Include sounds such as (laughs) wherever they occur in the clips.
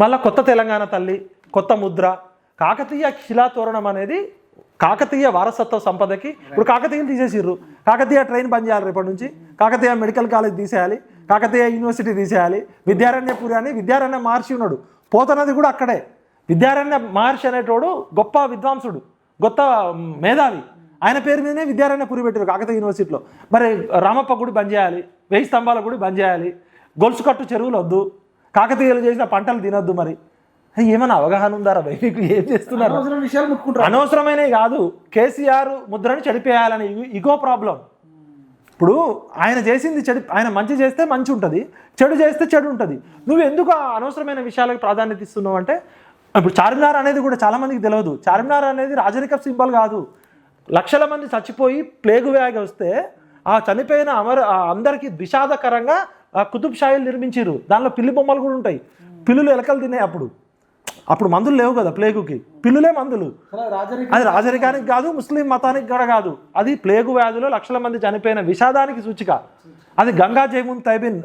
మళ్ళీ కొత్త తెలంగాణ తల్లి కొత్త ముద్ర కాకతీయ శిలాతోరణం అనేది కాకతీయ వారసత్వ సంపదకి ఇప్పుడు కాకతీయం తీసేసిర్రు. కాకతీయ ట్రైన్ బంద్ చేయాలి రేపటి నుంచి. కాకతీయ మెడికల్ కాలేజ్ తీసేయాలి. కాకతీయ యూనివర్సిటీ తీసేయాలి. విద్యారణ్యపురి అని విద్యారణ్య మహర్షి ఉన్నాడు. పోతనది కూడా అక్కడే. విద్యారణ్య మహర్షి అనేటోడు గొప్ప విద్వాంసుడు గొప్ప మేధావి. ఆయన పేరు మీదనే విద్యారణ్యపురి పెట్టారు కాకతీయ యూనివర్సిటీలో. మరి రామప్ప గుడి బంద్ చేయాలి వెయ్యి స్తంభాల గుడి బంద్ చేయాలి. గొలుసు కట్టు చెరువులు వద్దు కాకతీయులు చేసిన పంటలు తినొద్దు మరి. ఏమైనా అవగాహన ఉందారా మీకు ఏం చేస్తున్నారు? విషయాలు ముట్టుకుంటారు అనవసరమైనవి కాదు. కేసీఆర్ ముద్రని చెడిపేయాలని ఇగో ప్రాబ్లం. ఇప్పుడు ఆయన చేసింది చెడు ఆయన మంచి చేస్తే మంచి ఉంటుంది చెడు చేస్తే చెడు ఉంటుంది. నువ్వు ఎందుకు ఆ అనవసరమైన విషయాలకు ప్రాధాన్యత ఇస్తున్నావు అంటే ఇప్పుడు చార్మినార్ అనేది కూడా చాలా మందికి తెలియదు. చార్మినార్ అనేది రాజరిక సింబల్ కాదు. లక్షల మంది చచ్చిపోయి ప్లేగు వ్యాధి వస్తే ఆ చనిపోయిన అమర అందరికీ విషాదకరంగా కుతుబ్ షాయిలు నిర్మించారు దానిలో పిల్లి బొమ్మలు కూడా ఉంటాయి. పిల్లులు ఎలకలు తినే అప్పుడు. అప్పుడు మందులు లేవు కదా ప్లేగుకి. పిల్లులే మందులు. అది రాజరికానికి కాదు ముస్లిం మతానికి కూడా కాదు. అది ప్లేగు వ్యాధిలో లక్షల మంది చనిపోయిన విషాదానికి సూచిక. అది గంగా జైమున్ తైబిన్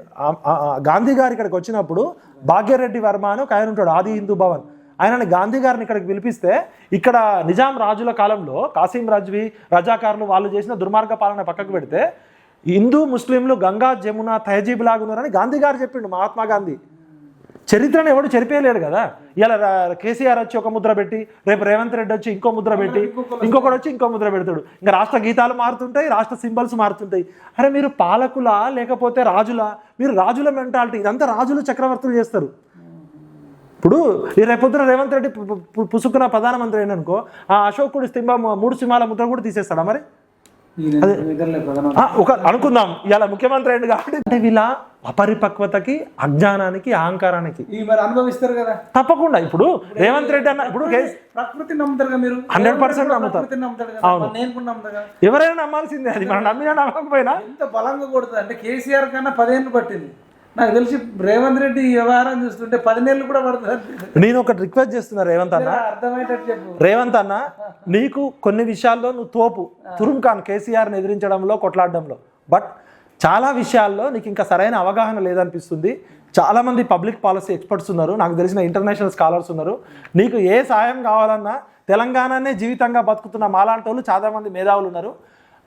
గాంధీ గారు ఇక్కడికి వచ్చినప్పుడు భాగ్యరెడ్డి వర్మ అని ఒక ఆయన ఉంటాడు ఆది హిందూ భవన్. ఆయనని గాంధీ గారిని ఇక్కడికి పిలిపిస్తే ఇక్కడ నిజాం రాజుల కాలంలో కాసిం రజ్వీ రజాకారులు వాళ్ళు చేసిన దుర్మార్గ పాలన పక్కకు పెడితే హిందూ ముస్లింలు గంగా జమున తహజీబ్ లాగా ఉన్నారని గాంధీ గారు చెప్పిండు మహాత్మా గాంధీ. చరిత్రను ఎవడు చెరిపేయలేడు కదా? ఇలా కేసీఆర్ వచ్చి ఒక ముద్ర పెట్టి రేపు రేవంత్ రెడ్డి వచ్చి ఇంకో ముద్ర పెట్టి ఇంకొకటి వచ్చి ఇంకో ముద్ర పెడతాడు. ఇంకా రాష్ట్ర గీతాలు మారుతుంటాయి రాష్ట్ర సింబల్స్ మారుతుంటాయి. అరే మీరు పాలకులా లేకపోతే రాజులా? మీరు రాజుల మెంటాలిటీ ఇదంతా రాజులు చక్రవర్తులు చేస్తారు. ఇప్పుడు ఈ రేపొద్దున రేవంత్ రెడ్డి పుసుకున్న ప్రధానమంత్రి ఏంటనుకో ఆ అశోకుడు సింహం మూడు సింహాల ముద్ర కూడా తీసేస్తాడా మరి ఈయన నిద్రలే ప్రధాన ఆ, ఒక అనుకుందాం. ఇలా ముఖ్యమంత్రి అయింది కాబట్టి అంటే వీళ్ళ అపరిపక్వతకి అజ్ఞానానికి అహంకారానికి. అనుభవిస్తారు కదా. తప్పకుండా. ఇప్పుడు రేవంత్ రెడ్డి అన్న ఇప్పుడు ప్రకృతిని నమ్ముతారు మీరు? 100% నమ్ముతారు. ప్రకృతిని నమ్ముతారు కదా. ఎవరైనా నమ్మాల్సిందే అది. మనం నమ్మినా నమ్మకపోయినా. ఎంత బలంగా కొడుతుంది. అంటే కేసీఆర్ కన్నా పదేళ్ళు పట్టింది. నాకు తెలిసి రేవంత్ రెడ్డి వ్యవహారం చూస్తుంటే పది నెలలు కూడా పడుతుంది. నేను ఒకటి రిక్వెస్ట్ చేస్తున్నా రేవంత్ అన్న. అర్థమయ్యేటట్టు చెప్పు. రేవంత్ అన్న నీకు కొన్ని విషయాల్లో నువ్వు తోపు. తురుం ఖాన్ కేసీఆర్ని ఎదిరించడంలో కొట్లాడడంలో. బట్ చాలా విషయాల్లో నీకు ఇంకా సరైన అవగాహన లేదనిపిస్తుంది. చాలా మంది పబ్లిక్ పాలసీ ఎక్స్పర్ట్స్ ఉన్నారు. నాకు తెలిసిన ఇంటర్నేషనల్ స్కాలర్స్ ఉన్నారు. నీకు ఏ సాయం కావాలన్నా తెలంగాణనే జీవితంగా బతుకుతున్న మాలాంటి వాళ్ళు చాలా మంది మేధావులు ఉన్నారు.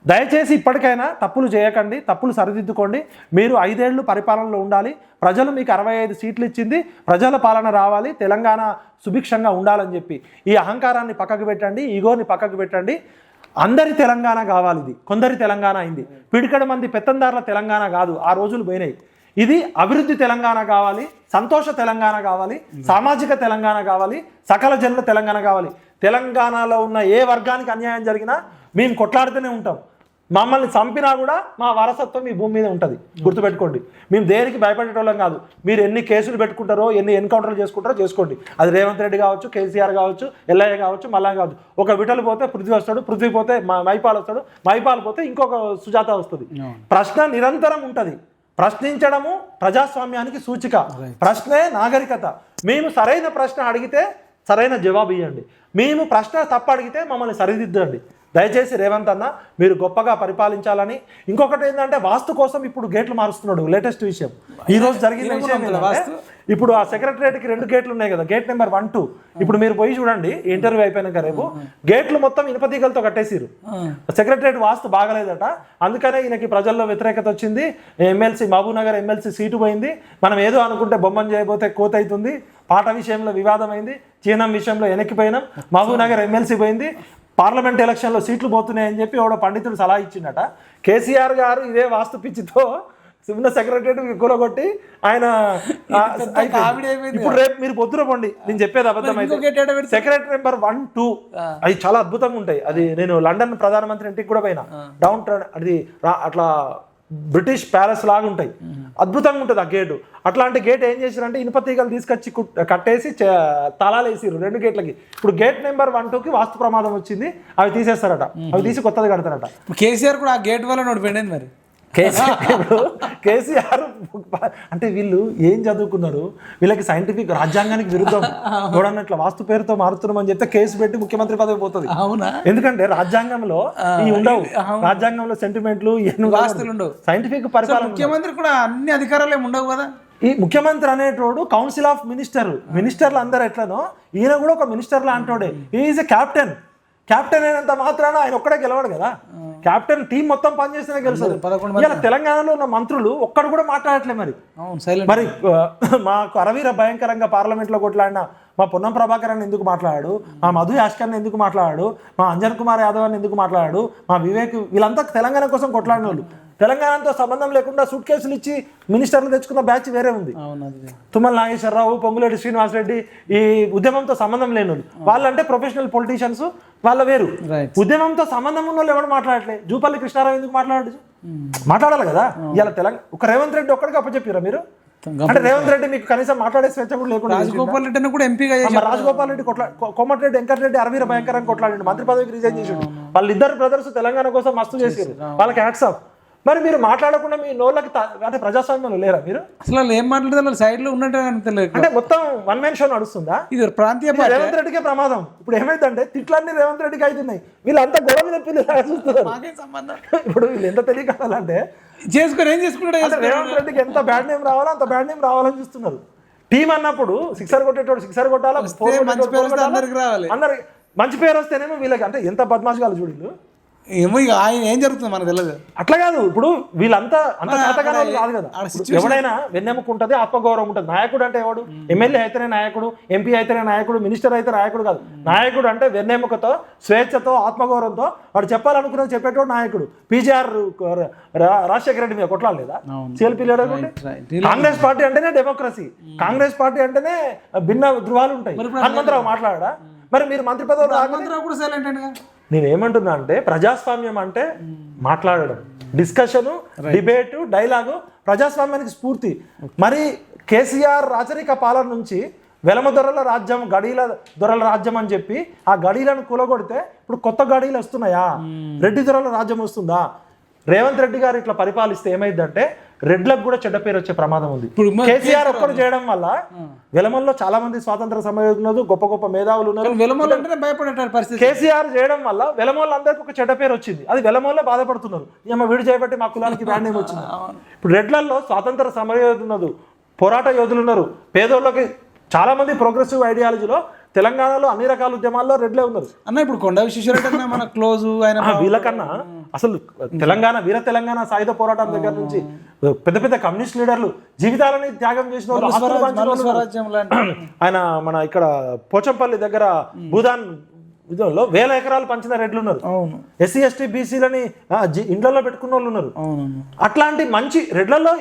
దయచేసి ఇప్పటికైనా తప్పులు చేయకండి తప్పులు సరిదిద్దుకోండి. మీరు ఐదేళ్ళు పరిపాలనలో ఉండాలి. ప్రజలు మీకు అరవై ఐదు సీట్లు ఇచ్చింది. ప్రజల పాలన రావాలి. తెలంగాణ సుభిక్షంగా ఉండాలని చెప్పి ఈ అహంకారాన్ని పక్కకు పెట్టండి ఈగోని పక్కకు పెట్టండి. అందరి తెలంగాణ కావాలి ఇది. కొందరి తెలంగాణ అయింది. పిడికడ మంది పెత్తందారుల తెలంగాణ కాదు. ఆ రోజులు పోయినాయి. ఇది అభివృద్ధి తెలంగాణ కావాలి సంతోష తెలంగాణ కావాలి సామాజిక తెలంగాణ కావాలి సకల జనుల తెలంగాణ కావాలి. తెలంగాణలో ఉన్న ఏ వర్గానికి అన్యాయం జరిగినా మేము కొట్లాడుతూనే ఉంటాం. మమ్మల్ని చంపినా కూడా మా వారసత్వం ఈ భూమి మీద ఉంటుంది. గుర్తుపెట్టుకోండి. మేము దేనికి భయపడేటోళ్ళం కాదు. మీరు ఎన్ని కేసులు పెట్టుకుంటారో ఎన్ని ఎన్కౌంటర్లు చేసుకుంటారో చేసుకోండి. అది రేవంత్ రెడ్డి కావచ్చు కేసీఆర్ కావచ్చు ఎల్ఐఏ కావచ్చు మల్లయ్య కావచ్చు. ఒక విటలు పోతే పృథ్వీ వస్తాడు పృథ్వీ పోతే మా మైపాల్ వస్తాడు మైపాల్ పోతే ఇంకొక సుజాత వస్తుంది. ప్రశ్న నిరంతరం ఉంటుంది. ప్రశ్నించడము ప్రజాస్వామ్యానికి సూచిక. ప్రశ్నే నాగరికత. మేము సరైన ప్రశ్న అడిగితే సరైన జవాబు ఇవ్వండి మేము ప్రశ్న తప్పు అడిగితే మమ్మల్ని సరిదిద్దండి. దయచేసి రేవంత్ అన్న మీరు గొప్పగా పరిపాలించాలని. ఇంకొకటి ఏంటంటే వాస్తు కోసం ఇప్పుడు గేట్లు మారుస్తున్నాడు లేటెస్ట్ విషయం. ఈ రోజు జరిగిన విషయం ఇప్పుడు ఆ సెక్రటరియట్కి రెండు గేట్లు ఉన్నాయి కదా గేట్ నెంబర్ వన్ టూ. ఇప్పుడు మీరు పోయి చూడండి ఇంటర్వ్యూ అయిపోయినాక రేపు గేట్లు మొత్తం ఇనుపతీగలతో కట్టేసిరు సెక్రటరియట్ వాస్తు బాగలేదట. అందుకనే ఈయనకి ప్రజల్లో వ్యతిరేకత వచ్చింది. MLC Mahabubnagar MLC seat పోయింది. మనం ఏదో అనుకుంటే బొమ్మను చేయబోతే కోత అవుతుంది. పాట విషయంలో వివాదం అయింది చీనం విషయంలో వెనక్కిపోయినాం మహబూబ్ నగర్ ఎమ్మెల్సీ పోయింది. పార్లమెంట్ ఎలక్షన్లో సీట్లు పోతున్నాయని చెప్పి ఎవడో పండితుడు సలహా ఇచ్చిండట. కేసీఆర్ గారు ఇదే వాస్తు పిచ్చితో ఉన్న సెక్రటరీ కూలగొట్టి ఆయన ఇప్పుడు రేపు మీరు పొద్దున పోండి. నేను చెప్పేది అబద్ధం అయితే? Secretary number one two. అవి చాలా అద్భుతంగా ఉంటాయి. అది నేను లండన్ ప్రధానమంత్రి ఇంటికి కూడా పోయినా. డౌన్ టౌన్ అది అట్లా బ్రిటిష్ ప్యాలెస్ లాగా ఉంటాయి. అద్భుతంగా ఉంటుంది ఆ గేటు. అట్లాంటి గేట్ ఏం చేశారంటే ఇనుప తీగలు తీసుకొచ్చి కుట్- కట్టేసి తాళాలు వేసిరు రెండు గేట్లకి. ఇప్పుడు గేట్ నెంబర్ వన్ టూకి వాస్తు ప్రమాదం వచ్చింది. అవి తీసేస్తారట. అవి తీసి కొత్తది కడతారట. కేసీఆర్ కూడా ఆ గేట్ వల్ల నోడిపోయింది మరి. కేసీఆర్ (laughs) ఇప్పుడు కేసీఆర్ అంటే వీళ్ళు ఏం చదువుకున్నారు? వీళ్ళకి సైంటిఫిక్ రాజ్యాంగానికి విరుద్ధం. చూడన్న ఇట్లా వాస్తు పేరుతో మారుతున్నామని చెప్తే కేసు పెట్టి ముఖ్యమంత్రి పదవి పోతుంది. అవునా? ఎందుకంటే రాజ్యాంగంలో ఉండవు. రాజ్యాంగంలో సెంటిమెంట్లు ఉండవు. సైంటిఫిక్ పరిపాలన ముఖ్యమంత్రి కూడా అన్ని అధికారాలు ఉండవు కదా? ఈ ముఖ్యమంత్రి అనేటోడు కౌన్సిల్ ఆఫ్ మినిస్టర్ మినిస్టర్లు అందరు ఎట్లనో ఈయన కూడా ఒక మినిస్టర్ లాంటోడే ఈజ్ ఎ క్యాప్టెన్ క్యాప్టెన్ అయినంత మాత్రాన ఆయన ఒక్కడే గెలవడు కదా. క్యాప్టెన్ టీం మొత్తం పనిచేస్తేనే గెలుస్తుంది. పదకొండు ఇలా తెలంగాణలో ఉన్న మంత్రులు ఒక్కడు కూడా మాట్లాడట్లే మరి. మరి మాకు అరవీర భయంకరంగా పార్లమెంట్లో కొట్లాడిన మా పొన్నం ప్రభాకర్ అని ఎందుకు మాట్లాడాడు? మా మధు యాష్కర్ని ఎందుకు మాట్లాడాడు? మా అంజన్ కుమార్ యాదవ్ అని ఎందుకు మాట్లాడాడు? మా వివేక్ వీళ్ళంతా తెలంగాణ కోసం కొట్లాడిన వాళ్ళు తెలంగాణతో సంబంధం లేకుండా సూట్ కేసులు ఇచ్చి మినిస్టర్లు తెచ్చుకున్న బ్యాచ్ వేరే ఉంది. తుమ్మల నాగేశ్వరరావు పొంగులేటి శ్రీనివాసరెడ్డి ఈ ఉద్యమంతో సంబంధం లేని వాళ్ళు. వాళ్ళంటే ప్రొఫెషనల్ పొలిటీషియన్స్ వాళ్ళ వేరు. ఉద్యమంతో సంబంధం ఉన్న వాళ్ళు ఎవరు మాట్లాడట్లే? జూపల్లి కృష్ణారావు ఎందుకు మాట్లాడు? మాట్లాడాలి కదా? ఇలా తెలంగాణ ఒక రేవంత్ రెడ్డి ఒక్కడికి అప్పచెప్పారా మీరు? అంటే రేవంత్ రెడ్డి మీకు కనీసం మాట్లాడే స్వేచ్ఛ కూడా లేకుండా? రాజగోపాల్ రెడ్డిని కూడా ఎంపీగా చేసి రాజగోపాల్ రెడ్డి కొట్లా కోమటిరెడ్డి వెంకటరెడ్డి అరవీర భయంకరంగా కొట్లాడండి. మంత్రి పదవికి రిజైన్ చేసిండు. వాళ్ళిద్దరు బ్రదర్స్ తెలంగాణ కోసం మస్తు చేసారు వాళ్ళకి హ్యాట్స్ ఆఫ్ మరి మీరు మాట్లాడకుండా మీ నోళ్ళకి అంటే ప్రజాస్వామ్యంలో లేరా మీరు? అసలు ఏం మాట్లాడతారు సైడ్లో ఉన్నట్టు తెలియదు అంటే మొత్తం వన్ మ్యాన్ షో నడుస్తుందా? ఇది ప్రాంతీయ రేవంత్ రెడ్డికే ప్రమాదం. ఇప్పుడు ఏమైందంటే తిట్లన్నీ రేవంత్ రెడ్డికి అవుతున్నాయి వీళ్ళంతా గొడవ మీద పిల్లలు సంబంధం? ఇప్పుడు వీళ్ళు ఎంత తెలియకాలంటే చేసుకొని ఏం చేసుకుంటాడు రేవంత్ రెడ్డికి ఎంత బ్యాడ్ నేమ్ రావాలో అంత బ్యాడ్ నేమ్ రావాలని చూస్తున్నారు. టీం అన్నప్పుడు సిక్సర్ కొట్టేటోడు సిక్సర్ కొట్టాలా? అందరికి రావాలి. అందరికి మంచి పేరు వస్తేనేమో వీళ్ళకి అంటే ఎంత బద్మాష్ చూడు ఏమో ఇక ఆయన ఏం జరుగుతుంది మనకు తెలియదు అట్లా కాదు ఇప్పుడు వీళ్ళంతా అంత అక్కడ కాదు కదా. ఎవడైనా వెన్నెముక ఉంటుంది ఆత్మగౌరవం ఉంటుంది. నాయకుడు అంటే ఎవడు? ఎమ్మెల్యే అయితేనే నాయకుడు ఎంపీ అయితేనే నాయకుడు మినిస్టర్ అయితే నాయకుడు కాదు. నాయకుడు అంటే వెన్నెముకతో స్వేచ్ఛతో ఆత్మగౌరవంతో వాడు చెప్పాలనుకున్నది చెప్పేటోడు నాయకుడు. పీజీఆర్ రాజశేఖర రెడ్డి మీద కొట్లాడలేదా. సిఎల్పీ రైట్ కాంగ్రెస్ పార్టీ అంటేనే డెమోక్రసీ కాంగ్రెస్ పార్టీ అంటేనే భిన్న ధృవాలు ఉంటాయి. హనుమంతరావు మాట్లాడా మరి మీరు మంత్రి పదవులు హనుమంతరావు కూడా సైలెంట్ అండి నేను ఏమంటున్నా అంటే ప్రజాస్వామ్యం అంటే మాట్లాడడం. డిస్కషను డిబేటు డైలాగు ప్రజాస్వామ్యానికి స్ఫూర్తి. మరి కేసీఆర్ రాచరిక పాలన నుంచి వెలమ దొరల రాజ్యం గడీల దొరల రాజ్యం అని చెప్పి ఆ గడీలను కూలగొడితే ఇప్పుడు కొత్త గడీలు వస్తున్నాయా? రెడ్డి దొరల రాజ్యం వస్తుందా? రేవంత్ రెడ్డి గారు ఇట్లా పరిపాలిస్తే ఏమైందంటే రెడ్లకు కూడా చెడ్డ పేరు వచ్చే ప్రమాదం ఉంది. కేసీఆర్ ఒక్కడు చేయడం వల్ల వెలమల్లో చాలా మంది స్వాతంత్ర సమయంలో గొప్ప గొప్ప మేధావులు ఉన్నారు. పరిస్థితి. కేసీఆర్ చేయడం వల్ల వెలమోళ్ళందరికీ ఒక చెడ్డ పేరు వచ్చింది. అది వెలమోళ్ళే బాధపడుతున్నారు. ఏమో వీడు చేయబట్టి మా కులానికి (laughs) బ్యాండ్ నేమ్ వచ్చింది. ఇప్పుడు రెడ్లల్లో స్వాతంత్ర సమర యోధులు ఉన్నారు పోరాట యోధులు ఉన్నారు. పేదోళ్ళకి చాలా మంది ప్రోగ్రెసివ్ ఐడియాలజీలో తెలంగాణలో అన్ని రకాల ఉద్యమాల్లో రెడ్లే ఉన్నారు. అన్న ఇప్పుడు కొండ విశ్వేశ్వరరెడ్డి మన క్లోజ్ ఆయన వీళ్ళకన్నా అసలు తెలంగాణ వీర తెలంగాణ సాయుధ పోరాటం దగ్గర నుంచి పెద్ద పెద్ద కమ్యూనిస్ట్ లీడర్లు జీవితాలని త్యాగం చేసిన (clears throat) ఆయన మన ఇక్కడ పోచంపల్లి దగ్గర భూదాన్ ఇదిలో వేల ఎకరాలు పంచిన రెడ్లు ఉన్నారు. ఎస్సీ ఎస్టీ బీసీలని ఇండ్లలో పెట్టుకున్న వాళ్ళు ఉన్నారు. అట్లాంటి మంచి రెడ్లలో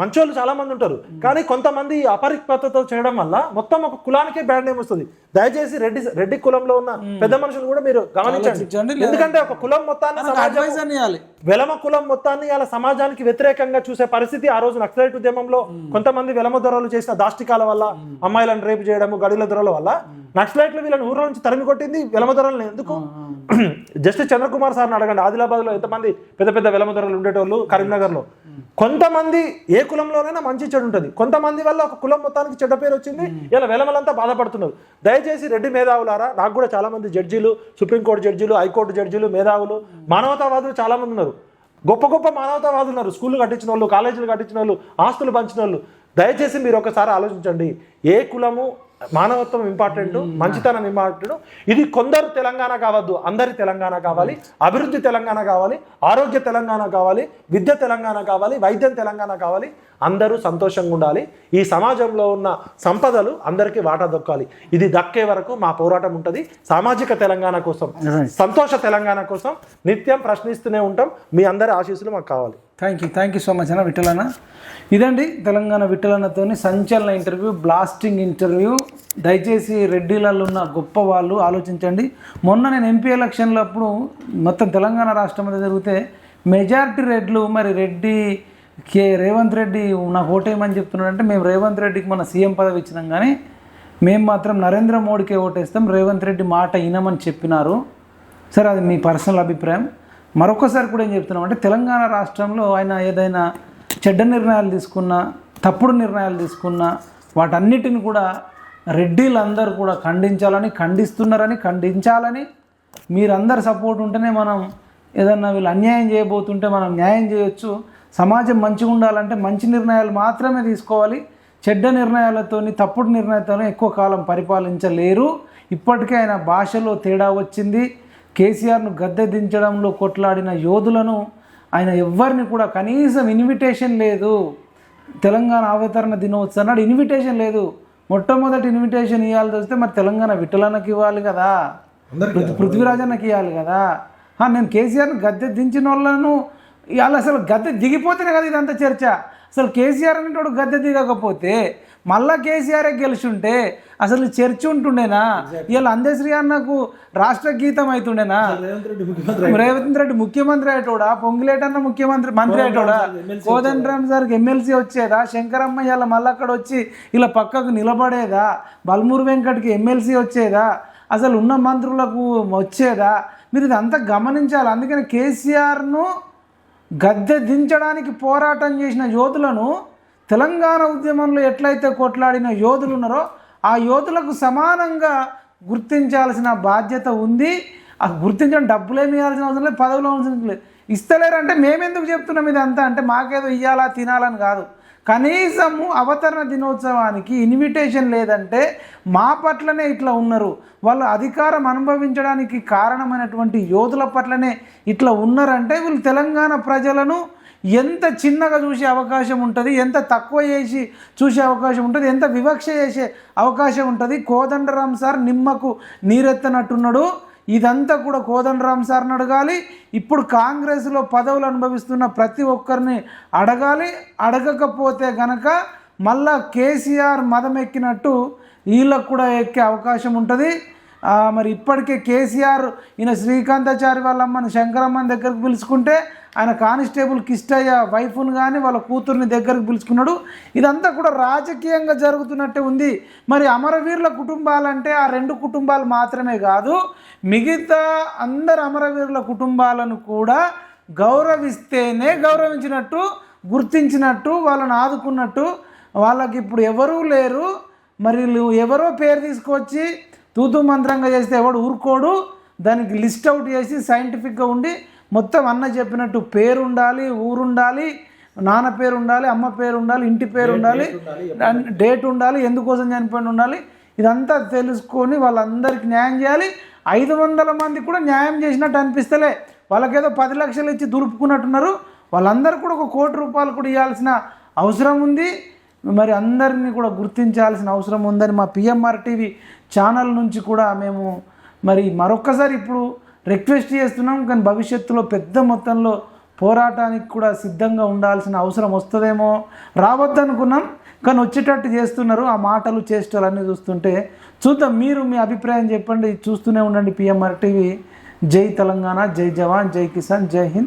మంచోళ్ళు చాలా మంది ఉంటారు కానీ కొంతమంది అపరిపక్వతతో చేయడం వల్ల మొత్తం ఒక కులానికే బ్యాడ్ నేమ్ వస్తుంది. దయచేసి రెడ్డి రెడ్డి కులంలో ఉన్న పెద్ద మనుషులు కూడా మీరు గమనించండి. ఎందుకంటే ఒక కులం మొత్తాన్ని వెలమ కులం మొత్తాన్ని ఇలా సమాజానికి వ్యతిరేకంగా చూసే పరిస్థితి ఆ రోజు నక్సలైట్ ఉద్యమంలో కొంతమంది వెలమ దొరలు చేసిన దాష్టికాల వల్ల అమ్మాయిలను రేపు చేయడము గడిల దొరల వల్ల నక్సలైట్లు వీళ్ళని ఊర్ల నుంచి తరిమి కొట్టింది వెలమ దొరలను. ఎందుకు? (clears throat) జస్టిస్ చంద్రకుమార్ సార్ని అడగండి. ఆదిలాబాద్లో ఎంతమంది పెద్ద పెద్ద వెలమ దొరలు ఉండేటోళ్ళు కరీంనగర్లో కొంతమంది ఏ కులంలోనైనా మంచి చెడు ఉంటుంది. కొంతమంది వల్ల ఒక కులం మొత్తానికి చెడ్డ పేరు వచ్చింది. ఇలా వెలమలంతా బాధపడుతున్నారు. దయచేసి రెడ్డి మేధావులారా నాకు కూడా చాలా మంది జడ్జీలు సుప్రీంకోర్టు జడ్జీలు హైకోర్టు జడ్జీలు మేధావులు మానవతావాదులు చాలా మంది ఉన్నారు గొప్ప గొప్ప మానవతావాదులు ఉన్నారు. స్కూళ్ళు కట్టించిన వాళ్ళు కాలేజీలు కట్టించిన వాళ్ళు ఆస్తులు పంచిన వాళ్ళు. దయచేసి మీరు ఒకసారి ఆలోచించండి. ఏ కులము మానవత్వం ఇంపార్టెంట్ మంచితనం ఇంపార్టెంట్ ఇది కొందరు తెలంగాణ కావద్దు అందరి తెలంగాణ కావాలి అభివృద్ధి తెలంగాణ కావాలి ఆరోగ్య తెలంగాణ కావాలి విద్య తెలంగాణ కావాలి వైద్యం తెలంగాణ కావాలి అందరూ సంతోషంగా ఉండాలి. ఈ సమాజంలో ఉన్న సంపదలు అందరికీ వాటా దొక్కాలి. ఇది దక్కే వరకు మా పోరాటం ఉంటుంది. సామాజిక తెలంగాణ కోసం సంతోష తెలంగాణ కోసం నిత్యం ప్రశ్నిస్తూనే ఉంటాం. మీ అందరి ఆశీస్సులు మాకు కావాలి. Thank you thank you so much అన్న విఠలన్న. ఇదండి తెలంగాణ విఠలన్నతోని సంచలన ఇంటర్వ్యూ బ్లాస్టింగ్ ఇంటర్వ్యూ. దయచేసి రెడ్డిలలో ఉన్న గొప్ప వాళ్ళు ఆలోచించండి. మొన్న నేను ఎంపీ ఎలక్షన్లో అప్పుడు మొత్తం తెలంగాణ రాష్ట్రం మీద జరిగితే మెజారిటీ రెడ్లు మరి రెడ్డి కే రేవంత్ రెడ్డి నాకు ఓటేయమని చెప్తున్నాడంటే మేము రేవంత్ రెడ్డికి మన సీఎం పదవి ఇచ్చినాం కానీ మేము మాత్రం నరేంద్ర మోడీకే ఓటేస్తాం రేవంత్ రెడ్డి మాట వినమని చెప్పినారు. సరే అది మీ పర్సనల్ అభిప్రాయం. మరొకసారి కూడా ఏం చెప్తున్నాం అంటే తెలంగాణ రాష్ట్రంలో ఆయన ఏదైనా చెడ్డ నిర్ణయాలు తీసుకున్నా తప్పుడు నిర్ణయాలు తీసుకున్నా వాటన్నిటిని కూడా రెడ్డిలందరూ కూడా ఖండించాలని ఖండిస్తున్నారని ఖండించాలని మీరందరు సపోర్ట్ ఉంటేనే మనం ఏదన్నా వీళ్ళు అన్యాయం చేయబోతుంటే మనం న్యాయం చేయొచ్చు. సమాజం మంచిగా ఉండాలంటే మంచి నిర్ణయాలు మాత్రమే తీసుకోవాలి. చెడ్డ నిర్ణయాలతోని తప్పుడు నిర్ణయాలతో ఎక్కువ కాలం పరిపాలించలేరు. ఇప్పటికే ఆయన భాషలో తేడా వచ్చింది. కేసీఆర్ను గద్దె దించడంలో కొట్లాడిన యోధులను ఆయన ఎవ్వరిని కూడా కనీసం ఇన్విటేషన్ లేదు. తెలంగాణ అవతరణ దినోత్సవం నాడు ఇన్విటేషన్ లేదు. మొట్టమొదటి ఇన్విటేషన్ ఇవ్వాల్సి వస్తే మరి తెలంగాణ విఠలన్నకి ఇవ్వాలి కదా. పృథ్- పృథ్వీరాజన్నకి ఇవ్వాలి కదా. నేను కేసీఆర్ని గద్దె దించిన వాళ్ళను ఇవాళ అసలు గద్దె దిగిపోతేనే కదా ఇదంతా చర్చ. అసలు కేసీఆర్ అనేటోడు గద్దె దిగకపోతే మళ్ళా కేసీఆర్ గెలిచుంటే అసలు చర్చ ఉంటుండేనా? ఇవాళ అందశ్రీ అన్నకు రాష్ట్ర గీతం అవుతుండేనా రేవంత్ రెడ్డి ముఖ్యమంత్రి రేవంత్ రెడ్డి ముఖ్యమంత్రి అయ్యేటోడా? పొంగులేటన్న ముఖ్యమంత్రి మంత్రి అయ్యేటోడా? కోదండరామ్ సార్కి ఎమ్మెల్సీ వచ్చేదా? శంకరమ్మ ఇలా మళ్ళీ అక్కడ వచ్చి ఇలా పక్కకు నిలబడేదా? బల్మూరు వెంకట్కి ఎమ్మెల్సీ వచ్చేదా? అసలు ఉన్న మంత్రులకు వచ్చేదా? మీరు ఇదంతా గమనించాలి. అందుకని కేసీఆర్ను గద్దె దించడానికి పోరాటం చేసిన యోధులను తెలంగాణ ఉద్యమంలో ఎట్లయితే కొట్లాడిన యోధులు ఉన్నారో ఆ యోధులకు సమానంగా గుర్తించాల్సిన బాధ్యత ఉంది. ఆ గుర్తించడం డబ్బులేమి ఇవ్వాల్సిన అవసరం లేదు పదవులు అవసరం లేదు. ఇస్తలేరంటే మేమెందుకు చెప్తున్నాం ఇదంతా? అంటే మాకేదో ఇయ్యాలా తినాలని కాదు. కనీసము అవతరణ దినోత్సవానికి ఇన్విటేషన్ లేదంటే మా పట్లనే ఇట్లా ఉన్నారు. వాళ్ళు అధికారం అనుభవించడానికి కారణమైనటువంటి యోధుల పట్లనే ఇట్లా ఉన్నారంటే వీళ్ళు తెలంగాణ ప్రజలను ఎంత చిన్నగా చూసే అవకాశం ఉంటుంది ఎంత తక్కువ చేసి చూసే అవకాశం ఉంటుంది ఎంత వివక్ష చేసే అవకాశం ఉంటుంది. కోదండరాం సార్ నిమ్మకు నీరెత్తనట్టున్నాడు. ఇదంతా కూడా కోదండరాం సార్ని అడగాలి. ఇప్పుడు కాంగ్రెస్లో పదవులు అనుభవిస్తున్న ప్రతి ఒక్కరిని అడగాలి. అడగకపోతే గనక మళ్ళా కేసీఆర్ మదం ఎక్కినట్టు వీళ్ళకు కూడా ఎక్కే అవకాశం ఉంటుంది. మరి ఇప్పటికే కేసీఆర్ ఈయన శ్రీకాంతాచారి వాళ్ళ అమ్మని శంకరమ్మని దగ్గరకు పిలుచుకుంటే ఆయన కానిస్టేబుల్ కిష్టయ్య వైఫ్ను కానీ వాళ్ళ కూతుర్ని దగ్గరకు పిలుచుకున్నాడు. ఇదంతా కూడా రాజకీయంగా జరుగుతున్నట్టే ఉంది. మరి అమరవీరుల కుటుంబాలంటే ఆ రెండు కుటుంబాలు మాత్రమే కాదు మిగతా అందరు అమరవీరుల కుటుంబాలను కూడా గౌరవిస్తేనే గౌరవించినట్టు గుర్తించినట్టు వాళ్ళని ఆదుకున్నట్టు వాళ్ళకి ఇప్పుడు ఎవరూ లేరు. మరి ఎవరో పేరు తీసుకొచ్చి తూతు మంత్రంగా చేస్తే ఎవడు ఊరుకోడు. దానికి లిస్ట్ అవుట్ చేసి సైంటిఫిక్గా ఉండి మొత్తం అన్న చెప్పినట్టు పేరు ఉండాలి ఊరు ఉండాలి నాన్న పేరు ఉండాలి అమ్మ పేరు ఉండాలి ఇంటి పేరు ఉండాలి డేట్ ఉండాలి ఎందుకోసం చనిపోయిన ఉండాలి ఇదంతా తెలుసుకొని వాళ్ళందరికీ న్యాయం చేయాలి. ఐదు వందల మంది కూడా న్యాయం చేసినట్టు అనిపిస్తలే. వాళ్ళకేదో పది లక్షలు ఇచ్చి దులుపుకున్నట్టున్నారు. వాళ్ళందరూ కూడా ఒక కోటి రూపాయలు కూడా ఇవ్వాల్సిన అవసరం ఉంది. మరి అందరినీ కూడా గుర్తించాల్సిన అవసరం ఉందని మా పిఎంఆర్ టీవీ ఛానల్ నుంచి కూడా మేము మరి మరొక్కసారి ఇప్పుడు రిక్వెస్ట్ చేస్తున్నాం కానీ భవిష్యత్తులో పెద్ద మొత్తంలో పోరాటానికి కూడా సిద్ధంగా ఉండాల్సిన అవసరం వస్తుందేమో. రావద్దనుకున్నాం కానీ వచ్చేటట్టు చేస్తున్నారు. ఆ మాటలు చేష్టలు అన్నీ చూస్తుంటే చూద్దాం మీరు మీ అభిప్రాయం చెప్పండి. చూస్తూనే ఉండండి పిఎంఆర్ టీవీ. జై తెలంగాణ జై జవాన్ జై కిసాన్ జై హింద్.